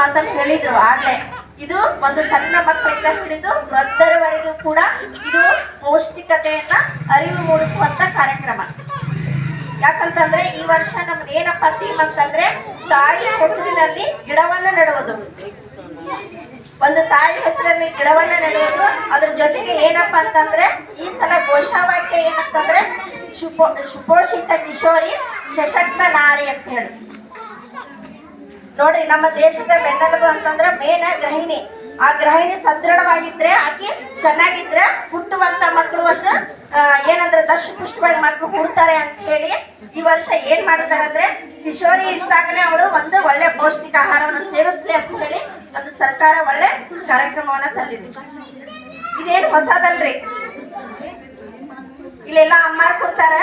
ಮಾತನ್ನು ಹೇಳಿದ್ರು. ಆಗ್ಲೇ ಇದು ಒಂದು ಸಣ್ಣ ಮಕ್ಕಳಿಂದ ಹಿಡಿದು ವೃದ್ಧರವರೆಗೂ ಕೂಡ ಇದು ಪೌಷ್ಟಿಕತೆಯನ್ನ ಅರಿವು ಮೂಡಿಸುವಂತ ಕಾರ್ಯಕ್ರಮ. ಯಾಕಂತಂದ್ರೆ ಈ ವರ್ಷ ನಮ್ದು ಏನಪ್ಪ ಥೀಮ್ ಅಂತಂದ್ರೆ ತಾಯಿ ಹೆಸರಿನಲ್ಲಿ ಗಿಡವನ್ನ ನೆಡುವುದು. ಒಂದು ತಾಯಿ ಹೆಸರಲ್ಲಿ ಗಿಡವನ್ನ ನೆಡುವುದು, ಅದ್ರ ಜೊತೆಗೆ ಏನಪ್ಪಾ ಅಂತಂದ್ರೆ ಈ ಸಲ ಘೋಷವಾಕ್ಯ ಏನಂತಂದ್ರೆ ಶುಪೋ ಸುಪೋಷಿತ ಕಿಶೋರಿ ಸಶಕ್ತ ನಾರಿ ಅಂತ ಹೇಳಿ. ನೋಡ್ರಿ, ನಮ್ಮ ದೇಶದ ಬೆನ್ನೆಲುಬು ಅಂತಂದ್ರೆ ಮೇನ ಗೃಹಿಣಿ. ಆ ಗೃಹಿಣಿ ಸದೃಢವಾಗಿದ್ರೆ, ಆಕೆ ಚೆನ್ನಾಗಿದ್ರೆ, ಹುಟ್ಟುವಂತ ಮಕ್ಕಳು ಒಂದು ಏನಂದ್ರೆ ದಷ್ಟ ಪುಷ್ಟವಾಗಿ ಮಕ್ಕಳು ಹುಡ್ತಾರೆ ಅಂತ ಹೇಳಿ ಈ ವರ್ಷ ಏನ್ ಮಾಡಿದಾರೆ ಅಂದ್ರೆ ಕಿಶೋರಿ ಇದ್ದಾಗಲೇ ಅವಳು ಒಂದು ಒಳ್ಳೆ ಪೌಷ್ಟಿಕ ಆಹಾರವನ್ನು ಸೇವಿಸ್ಲಿ ಅಂತ ಹೇಳಿ ಒಂದು ಸರ್ಕಾರ ಒಳ್ಳೆ ಕಾರ್ಯಕ್ರಮವನ್ನ ತಂದಿದೆ. ಇದೇನು ಹೊಸದಲ್ರಿ? ಇಲ್ಲೆಲ್ಲ ಅಮ್ಮಾರ್ ಕೊಡ್ತಾರ?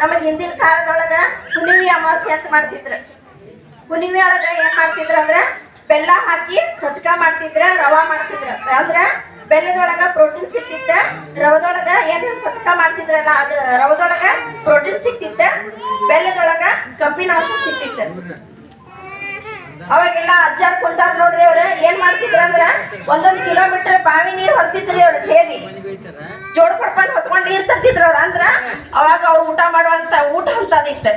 ನಮಗೆ ಹಿಂದಿನ ಕಾಲದೊಳಗ ಹುಣ್ಣಿಮೆ ಅಮಾವಾಸ್ಯೆ ಅಂತ ಮಾಡ್ತಿದ್ರು. ಹುಣ್ಣಿಮೆ ಒಳಗ ಏನ್ ಮಾಡ್ತಿದ್ರ ಅಂದ್ರ ಬೆಲ್ಲ ಹಾಕಿ ಸಜ್ಕ ಮಾಡ್ತಿದ್ರ, ರವಾ ಮಾಡ್ತಿದ್ರ. ಅಂದ್ರ ಬೆಲ್ಲದೊಳಗ ಪ್ರೋಟೀನ್ ಸಿಕ್ತಿತ್ತ ರವದೊಳಗ ಏನ್ ಸಜ್ಕ ಮಾಡ್ತಿದ್ರಲ್ಲ ಅದ್ರ ರವದೊಳಗ ಪ್ರೋಟೀನ್ ಸಿಕ್ತಿತ್ತ ಬೆಲ್ಲದೊಳಗ ಕಬ್ಬಿನಾಂಶ ಸಿಕ್ತಿತ್ತ ಅವಾಗೆಲ್ಲ ಅಜ್ಜಾರ್ ಕುಂತಾರ ನೋಡ್ರಿ ಅವ್ರ, ಏನ್ ಮಾಡ್ತಿದ್ರ ಅಂದ್ರ ಒಂದೊಂದ್ ಕಿಲೋಮೀಟರ್ ಬಾವಿ ನೀರ್ ಹೊರ್ತಿದ್ರಿ ಅವ್ರ ಸೇರಿ. ಜೋಡ್ ಪಡ್ಪಾನ್ ಹೊತ್ಕೊಂಡು ನೀರ್ ತರ್ತಿದ್ರ ಅವ್ರ, ಅಂದ್ರ ಅವಾಗ ಅವ್ರು ಊಟ ಮಾಡುವಂತ ಊಟ ಅಂತದಿತ್ತು.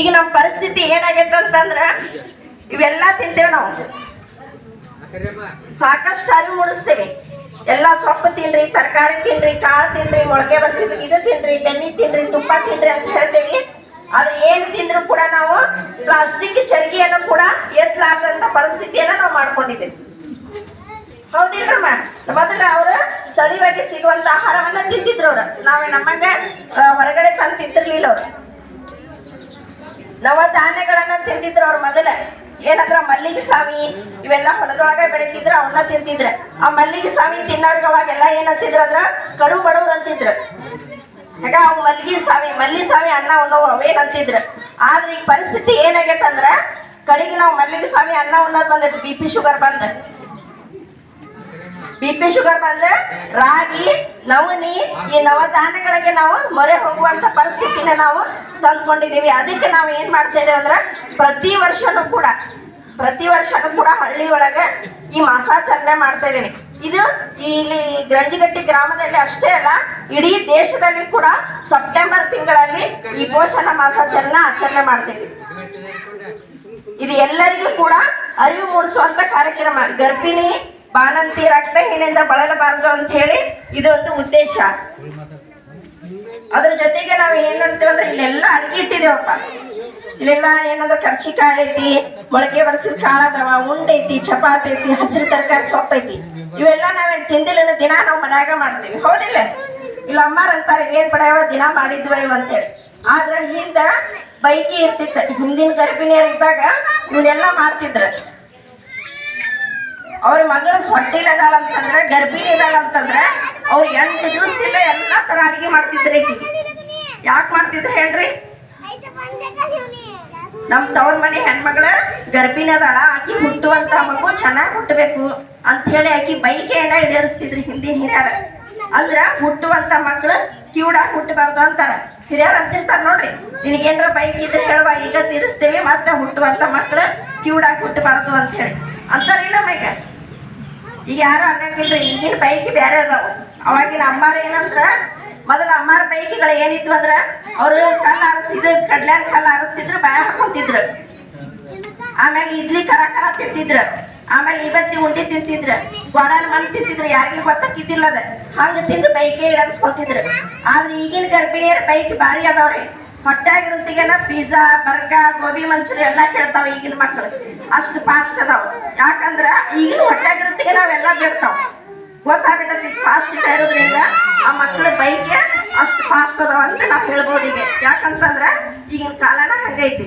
ಈಗ ನಮ್ಮ ಪರಿಸ್ಥಿತಿ ಏನಾಗೈತೆ ಅಂತಂದ್ರ ಇವೆಲ್ಲ ತಿಂತೇವೆ ನಾವು. ಸಾಕಷ್ಟು ಅರಿವು ಮೂಡಿಸ್ತೇವೆ. ಎಲ್ಲ ಸೊಪ್ಪು ತಿನ್ರಿ, ತರಕಾರಿ ತಿನ್ರಿ, ಕಾಳು ತಿನ್ರಿ, ಮೊಳಕೆ ಬರ್ಸಿದ್ವಿ ಇದು ತಿನ್ರಿ, ಬೆನ್ನಿ ತಿನ್ರಿ, ತುಪ್ಪ ತಿನ್ರಿ ಅಂತ ಹೇಳ್ತೇವಿ. ಆದ್ರೆ ಏನ್ ತಿಂದ್ರು ಕೂಡ ನಾವು ಪ್ಲಾಸ್ಟಿಕ್ ಚರ್ಕಿಯನ್ನು ಕೂಡ ಎತ್ತಲಾರ್ದಂತ ಪರಿಸ್ಥಿತಿಯನ್ನ ನಾವು ಮಾಡ್ಕೊಂಡಿದ್ದೇವೆ. ಹೌದಿಲ್ರಮ್ಮ ಮೊದಲ ಅವರು ಸ್ಥಳೀಯವಾಗಿ ಸಿಗುವಂತ ಆಹಾರವನ್ನ ತಿಂತಿದ್ರು ಅವ್ರು. ನಾವೇ ನಮ್ಮಂಗ ಹೊರಗಡೆ ತಂದು ತಿಂತಿರ್ಲಿಲ್ಲ ಅವ್ರು. ನವಧಾನ್ಯಗಳನ್ನ ತಿಂತಿದ್ರು ಅವ್ರ ಮೊದಲೇ. ಏನಂದ್ರ ಮಲ್ಲಿಗೆ ಸಾವಿ, ಇವೆಲ್ಲ ಹೊಲದೊಳಗ ಬೆಳಿತಿದ್ರ ಅವನ್ನ ತಿಂತಿದ್ರ. ಆ ಮಲ್ಲಿಗೆ ಸಾವಿ ತಿನ್ನೋರ್ಗ ಅವಾಗೆಲ್ಲ ಏನಂತಿದ್ರ ಅಂದ್ರ ಕಡು ಬಡವ್ರು ಅಂತಿದ್ರು. ಆಗ ಅವ್ ಮಲ್ಲಿಗೆ ಸಾವಿ ಮಲ್ಲಿ ಸಾವಿ ಅನ್ನ ಉಣ್ಣೋ ಅವೇನಂತಿದ್ರ ಆದ್ರೆ ಈಗ ಪರಿಸ್ಥಿತಿ ಏನಾಗೈತಂದ್ರ, ಕಡೆಗೆ ನಾವು ಮಲ್ಲಿಗೆ ಸಾವಿ ಅನ್ನ ಉಣ್ಣೋದ್ ಬಂದೈತಿ ಬಿ ಪಿ ಶುಗರ್ ಬಂದ. ಬಿ ಪಿ ಶುಗರ್ ಬಂದ್ರೆ ರಾಗಿ ನವನಿ ಈ ನವಧಾನ್ಯಗಳಿಗೆ ನಾವು ಮೊರೆ ಹೋಗುವಂತ ಪರಿಸ್ಥಿತಿನ ನಾವು ತಂದ್ಕೊಂಡಿದೀವಿ ಅದಕ್ಕೆ ನಾವು ಏನ್ ಮಾಡ್ತಾ ಇದೇವೆ ಅಂದ್ರೆ ಪ್ರತಿ ವರ್ಷನೂ ಕೂಡ, ಪ್ರತಿ ವರ್ಷನೂ ಕೂಡ ಹಳ್ಳಿ ಒಳಗೆ ಈ ಮಾಸಾಚರಣೆ ಮಾಡ್ತಾ ಇದ್ದೀವಿ. ಇದು ಇಲ್ಲಿ ಗಂಜಿಗಟ್ಟಿ ಗ್ರಾಮದಲ್ಲಿ ಅಷ್ಟೇ ಅಲ್ಲ, ಇಡೀ ದೇಶದಲ್ಲಿ ಕೂಡ ಸೆಪ್ಟೆಂಬರ್ ತಿಂಗಳಲ್ಲಿ ಈ ಪೋಷಣ ಮಾಸಾಚರಣೆ ಆಚರಣೆ ಮಾಡ್ತೀವಿ. ಇದು ಎಲ್ಲರಿಗೂ ಕೂಡ ಅರಿವು ಮೂಡಿಸುವಂತ ಕಾರ್ಯಕ್ರಮ. ಗರ್ಭಿಣಿ ಬಾಣಂತಿ ರಕ್ತಹೀನಿಂದ ಬಳಲಬಾರದು ಅಂತ ಹೇಳಿ ಇದೊಂದು ಉದ್ದೇಶ. ಅದ್ರ ಜೊತೆಗೆ ನಾವು ಏನ್ ಮಾಡ್ತೀವಿ ಅಂದ್ರೆ ಇಲ್ಲೆಲ್ಲ ಅಡಿಗೆ ಇಟ್ಟಿದೇವಪ್ಪ. ಇಲ್ಲೆಲ್ಲ ಏನಂದ್ರೆ ಕಾಳು ಐತಿ, ಮೊಳಕೆ ಬಡಿಸಿದ ಕಾಳು ಅದಾವ ಉಂಡೆ ಐತಿ, ಚಪಾತಿ ಐತಿ, ಹಸಿರು ತರಕಾರಿ ಸೊಪ್ಪು ಐತಿ. ಇವೆಲ್ಲ ನಾವೇನು ತಿಂದಿಲ್ಲ ದಿನ ನಾವು ಮನ್ಯಾಗ ಮಾಡ್ತೀವಿ. ಹೌದಿಲ್ಲ? ಇಲ್ಲ ಅಮ್ಮಾರ್ ಅಂತಾರೆ, ಏನ್ ಪಡೆಯವ ದಿನ ಮಾಡಿದ್ವ ಇವ್ ಅಂತೇಳಿ. ಆದ್ರೆ ಹಿಂದ ಬೈಕಿ ಇರ್ತಿತ್ತ. ಹಿಂದಿನ ಗರ್ಭಿಣಿಯರ್ ಇದ್ದಾಗ ಇವನ್ನೆಲ್ಲ ಮಾಡ್ತಿದ್ರ. ಅವ್ರ ಮಗಳ ಸೊಟ್ಟಿಲ್ ಅದಾಳ ಅಂತಂದ್ರೆ, ಗರ್ಭಿಣಿ ಇದಾಳ ಅಂತಂದ್ರೆ, ಅವ್ರು ಎಂಟು ದಿವಸದಿಂದ ಎಲ್ಲಾ ತರ ಅಡಿಗೆ ಮಾಡ್ತಿದ್ರಿ ಯಾಕೆ ಮಾಡ್ತಿದ್ರು ಹೇಳ್ರಿ? ನಮ್ ತವ್ರ ಮನೆ ಹೆಣ್ಮಗಳ ಗರ್ಭಿಣಿ ಅದಾಳ, ಆಕಿ ಹುಟ್ಟುವಂತ ಮಗು ಚೆನ್ನಾಗಿ ಹುಟ್ಟಬೇಕು ಅಂತ ಹೇಳಿ ಆಕಿ ಬೈಕೆಯನ್ನ ಈಡೇರಿಸ್ತಿದ್ರಿ ಹಿಂದಿನ ಹಿರಿಯರ. ಅಂದ್ರ ಹುಟ್ಟುವಂತ ಮಕ್ಳು ಕ್ಯೂಡಾಗಿ ಹುಟ್ಟಬಾರ್ದು ಅಂತಾರ. ಹಿರಿಯರ್ ಅಂತಿರ್ತಾರ ನೋಡ್ರಿ. ನಿನಗೇನ್ರ ಬೈಕ್ ಇದ್ರೆ ಹೇಳುವ, ಈಗ ತೀರಿಸ್ತೇವೆ, ಮತ್ತೆ ಹುಟ್ಟುವಂತ ಮಕ್ಳು ಕ್ಯೂಡಾಗಿ ಹುಟ್ಟಬಾರ್ದು ಅಂತ ಹೇಳಿ. ಅಂತಾರಿಲ್ಲ ಮೈಗ ಈಗ ಯಾರು ಅನ್ನಂಗಿಲ್ರಿ ಈಗಿನ ಪೈಕಿ ಬೇರೆ ಅದಾವ. ಅವಾಗಿನ ಅಮ್ಮಾರ ಏನಂದ್ರ, ಮೊದಲ ಅಮ್ಮಾರ ಪೈಕಿಗಳು ಏನಿದ್ವು ಅಂದ್ರ, ಅವರು ಕಲ್ಲು ಆರಿಸಿದ್ರು ಕಡ್ಲ್ಯಾನ್ ಕಲ್ಲು ಆರಿಸ್ತಿದ್ರು, ಬಾಯ ಹಾಕೊಂತಿದ್ರು. ಆಮೇಲೆ ಇಡ್ಲಿ ಕರ ಕರ ತಿಂತಿದ್ರು. ಆಮೇಲೆ ಇವತ್ತಿ ಉಂಡಿ ತಿಂತಿದ್ರು. ಗೋಡಾನ ಮಣ್ಣು ತಿಂತಿದ್ರು, ಯಾರಿಗೆ ಗೊತ್ತಾಕಿದ್ದಿಲ್ಲ ಅದ ಹಂಗ ತಿಂದು ಬೈಕೆ ಇಡಸ್ಕೊಂತಿದ್ರು ಆದ್ರೆ ಈಗಿನ ಗರ್ಭಿಣಿಯರ ಪೈಕಿ ಭಾರಿ ಅದಾವ್ರಿ. ಹೊಟ್ಟಾಗಿರುತ್ತಿಗೆನ ಪಿಜ್ಜಾ ಬರ್ಗರ್ ಗೋಬಿ, ಮಂಚೂರಿ ಎಲ್ಲ ಕೇಳ್ತಾವ ಈಗಿನ ಮಕ್ಳು. ಅಷ್ಟು ಫಾಸ್ಟ್ ಅದಾವ. ಯಾಕಂದ್ರ ಈಗಿನ ಹೊಟ್ಟಾಗಿರುತ್ತಿಗೆ ನಾವೆಲ್ಲ ಬಿಡ್ತಾವ. ಗೊತ್ತಾಗ್ಬಿಟ್ಟತಿ ಫಾಸ್ಟ್ ಇರೋದ್ರಿಂದ ಆ ಮಕ್ಳ ಬೈಕ್ ಅಷ್ಟು ಫಾಸ್ಟ್ ಅದಾವ ಅಂತ ನಾವು ಹೇಳ್ಬೋದು ಈಗ. ಯಾಕಂತಂದ್ರ ಈಗಿನ ಕಾಲನ ಹಂಗೈತಿ.